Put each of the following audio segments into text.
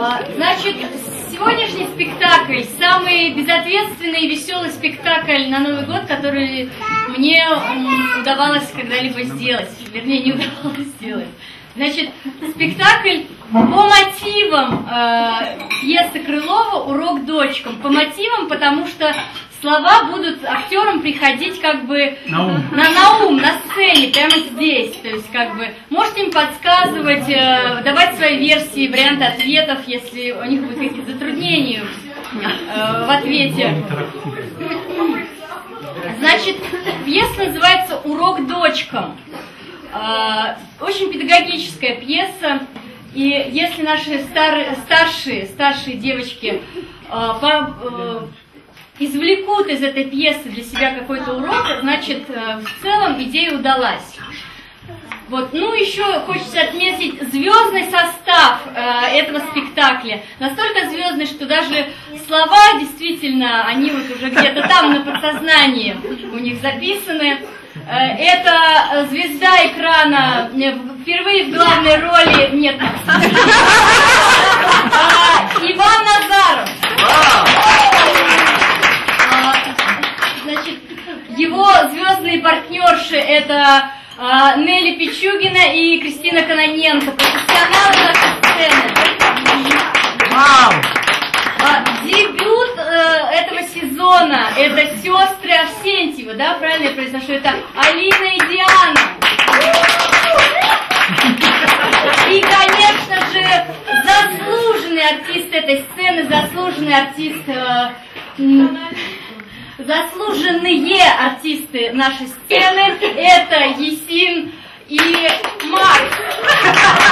А, Значит, сегодняшний спектакль самый безответственный и веселый спектакль на Новый год, который мне удавалось когда-либо сделать. Вернее, не удавалось сделать. Значит, спектакль по мотивам э, пьесы Крылова «Урок дочкам». По мотивам, потому что слова будут актерам приходить как бы На ум. на, на ум, на сцене, прямо здесь. То есть, как бы, можете им подсказывать, э, давать свои версии, варианты ответов, если у них будут какие-то затруднения э, в ответе. Значит, пьеса называется «Урок дочкам». Э, Очень педагогическая пьеса. И если наши старые, старшие, старшие девочки э, по- э, извлекут из этой пьесы для себя какой-то урок, значит, э, в целом идея удалась. Вот, ну еще хочется отметить звездный состав э, этого спектакля. Настолько звездный, что даже слова действительно, они вот уже где-то там на подсознании у них записаны. Э, это звезда экрана э, впервые в главной роли нет. А, Иван Назаров. А, Значит, его звездные партнерши это а, Нелли Пичугина и Кристина Каноненко, профессионалы нашей сцены. Вау! А, Дебют э, этого сезона это сестры Арсентьева, да, правильно я произношу? Это Алина и Диана. И, конечно же, заслуженный артист этой сцены, заслуженный артист, э, заслуженные артисты нашей сцены, это Есин и Марк.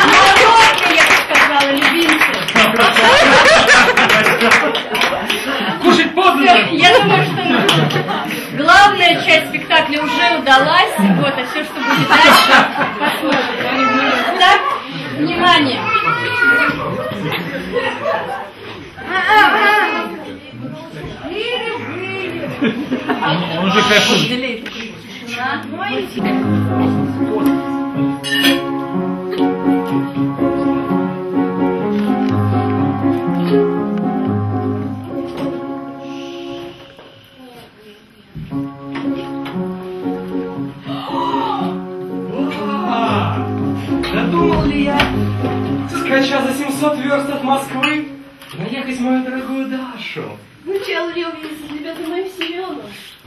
Народные, я бы сказала, любимцы. Кушать поздно! Я думаю, что главная часть спектакля уже удалась, вот, а все, что будет дальше, посмотрим. Так, внимание. Он уже кайфует. Надумал Дашу? Сначала я увидела тебя за моим Семеном.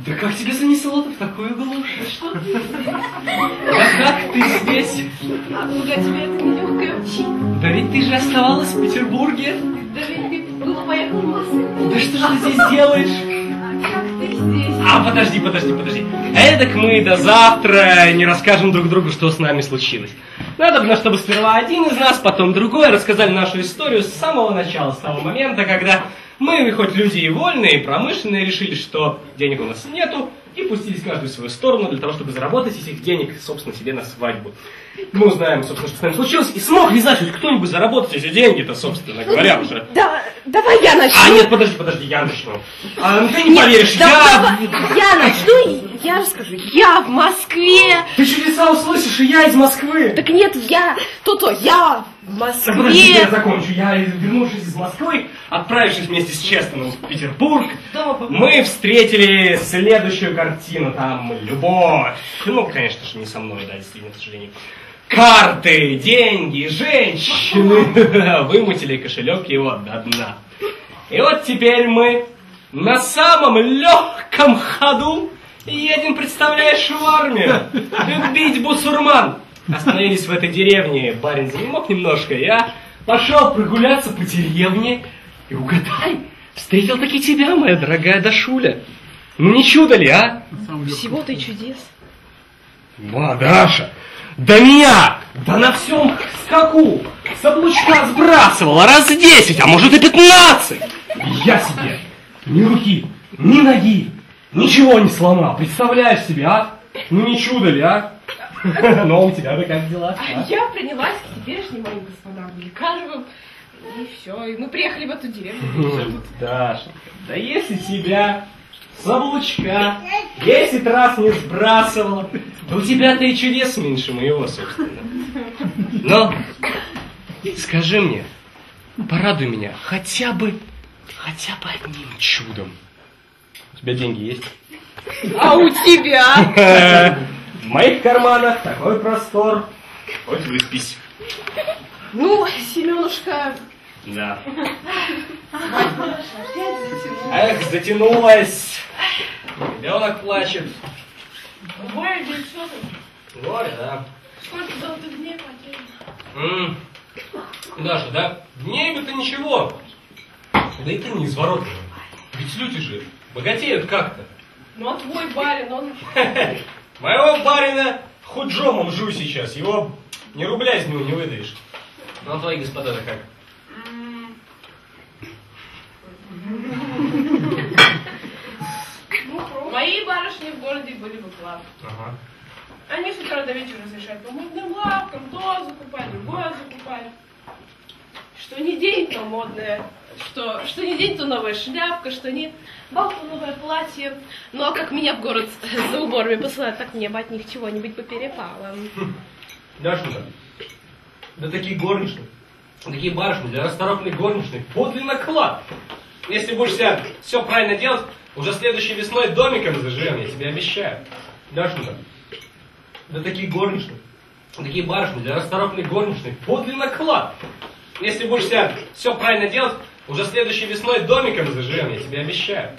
Да как тебе занесло-то в такую глушь? Да как ты здесь? А куда тебе это нелегкое учить? Да ведь ты же оставалась в Петербурге. Да ведь ты было поехал в Москву. Да что же ты здесь делаешь? Как ты здесь? А, подожди, подожди, подожди. Эдак мы до завтра не расскажем друг другу, что с нами случилось. Надо бы, чтобы сперва один из нас, потом другой рассказали нашу историю с самого начала, с того момента, когда мы, хоть люди и вольные, и промышленные, решили, что денег у нас нету, и пустились каждый в свою сторону для того, чтобы заработать этих денег, собственно, себе на свадьбу. Мы узнаем, собственно, что с нами случилось, и смог ли значит кто-нибудь заработать эти деньги-то, собственно говоря, уже. Да, давай я начну. А, нет, подожди, подожди, я начну. А, ты не Нет, поверишь, да- я... давай, я начну, я расскажу. Я в Москве. Ты чудеса услышишь, и я из Москвы. Так нет, я, то-то, я в Да подожди, Москве. я закончу. Я, вернувшись из Москвы, отправившись вместе с Честоном в Петербург, мы встретили следующую картину. Там любовь. Ну, конечно же, не со мной, да, действительно, к сожалению. Карты, деньги, женщины вымутили кошелек его до дна. И вот теперь мы на самом легком ходу едем, представляешь, в армию. Бить бусурман. Остановились в этой деревне, барин занемог немножко, я пошел прогуляться по деревне и угадай, встретил таки тебя, моя дорогая Дашуля. Ну не чудо ли, а? Всего-то и чудес. Ба, Даша, да меня, да на всем скаку, с облучка сбрасывала раз десять, а может и пятнадцать. Я себе ни руки, ни ноги, ничего не сломал, представляешь себе, а? Ну не чудо ли, а? Ну а у тебя-то как дела? А а? я принялась к теперешним моим господам лекарствам. И все, и мы приехали в эту деревню. Даша, да если тебя с облучка десять раз не сбрасывала, то у тебя-то и чудес меньше моего, собственно. Но скажи мне, порадуй меня хотя бы, хотя бы одним чудом. У тебя деньги есть? А у тебя? В моих карманах такой простор. Хоть выспись. Ну, Семенушка, Да. Эх, затянулась. Ребенок плачет. Ой, да что ты? Горе, да. Сколько золотых дней потеряно? Даша, да? В небе-то ничего. Да и ты не изворотливый. Ведь люди же богатеют как-то. Ну, а твой барин, он... Моего барина хоть жомом жуй сейчас, его ни рубля из него не выдаешь. Ну, а твои господа-то как? Мои барышни в городе были бы класс. Ага. Они с утра до вечера разрешают по модным лавкам, то закупать, другое закупать. Что не день, то модное. Что, что не день, то новая шляпка, что не бал, новое платье. Ну а как меня в город за уборами посылают, так мне бы от них чего-нибудь поперепало. Дашенька, да такие горничные, такие барышни для расторопных горничных подлинно клад. Если будешь себя все правильно делать, уже следующей весной домиком заживем, я тебе обещаю. Дашенька, да такие горничные, такие барышни для расторопных горничных подлинно клад. Если будешь себя все правильно делать, уже следующей весной домиком заживем, я тебе обещаю.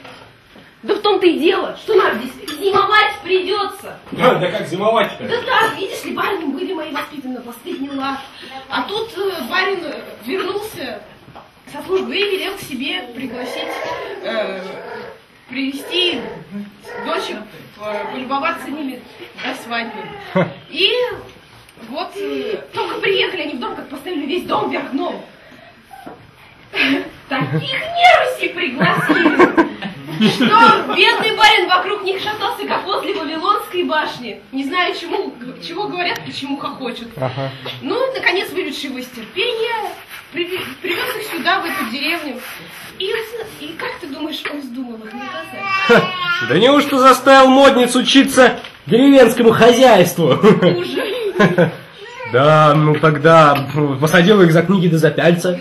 Да в том-то и дело, что нам здесь зимовать придется. Да как зимовать-то? Да так, видишь ли, барины были мои воспитаны на последний лад. А тут э, барин э, вернулся со службы и велел к себе пригласить, э, привести дочек, э, полюбоваться ними до свадьбы. И вот э, только приехали они в дом, как поставили весь дом вверх дном. Таких неруси пригласили, что бедный барин вокруг них шатался, как возле Вавилонской башни. Не знаю, чему, чего говорят, почему хохочут. Ну, наконец, выведший его из терпения, привез их сюда, в эту деревню. И, и как ты думаешь, он вздумал их наказать? Да неужто заставил модниц учиться деревенскому хозяйству? Хуже, Да, ну тогда ну, посадил их за книги да за пяльца.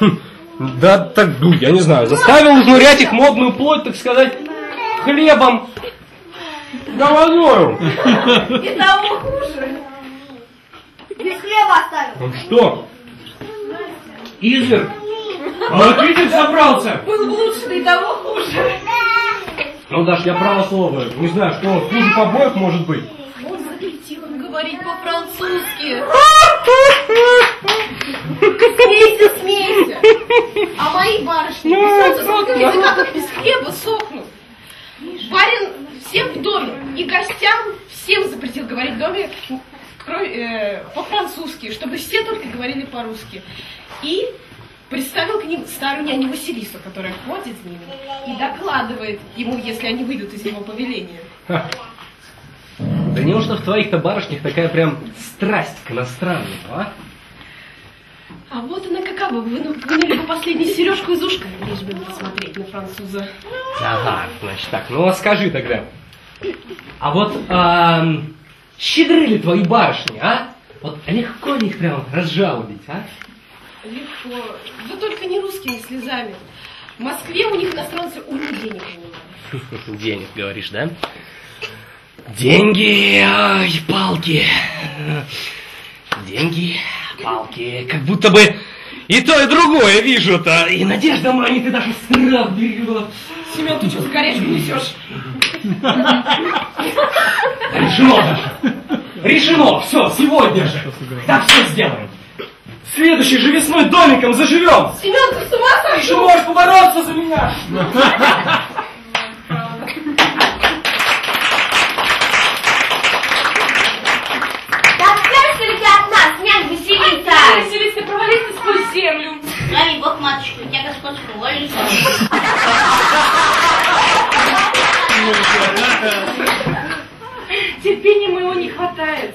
Да так, ну, я не знаю, заставил изнурять их модную плоть, так сказать, хлебом водою. И того хуже. Без хлеба оставил. Ну что? А вот видишь, собрался. Был бы лучше, и того хуже. Ну, Даш, я право слово. Не знаю, что хуже побоев может быть. По-французски. Смейся, смейся. А мои барышни солнца языка, как без хлеба сохнут. Барин всем в доме, и гостям всем запретил говорить в доме э, по-французски, чтобы все только говорили по-русски. И представил к ним старую няню Василису, которая ходит с ними и докладывает ему, если они выйдут из его повеления. Да неужто в твоих-то барышнях такая прям страсть к иностранным, а? А вот она какова, вы ну, вынули бы последнюю сережку из ушка, лишь бы посмотреть на француза. Ага, значит так. Ну, а скажи тогда. А вот ам, щедры ли твои барышни, а? Вот легко ли их прям разжалобить, а? Легко. Да только не русскими слезами. В Москве у них иностранцы уйму денег занимают. Денег, говоришь, да? Деньги, ай, палки. Деньги, палки. Как будто бы и то, и другое вижу-то. И надежда манит, и даже страх берет. Семен, ты что за горячку несешь? Решено, Даша. Решено. Все, сегодня же. Так все сделаем. Следующей же весной домиком заживем. Семен, ты с ума Ты же сошел? можешь побороться за меня. Терпения моего не хватает.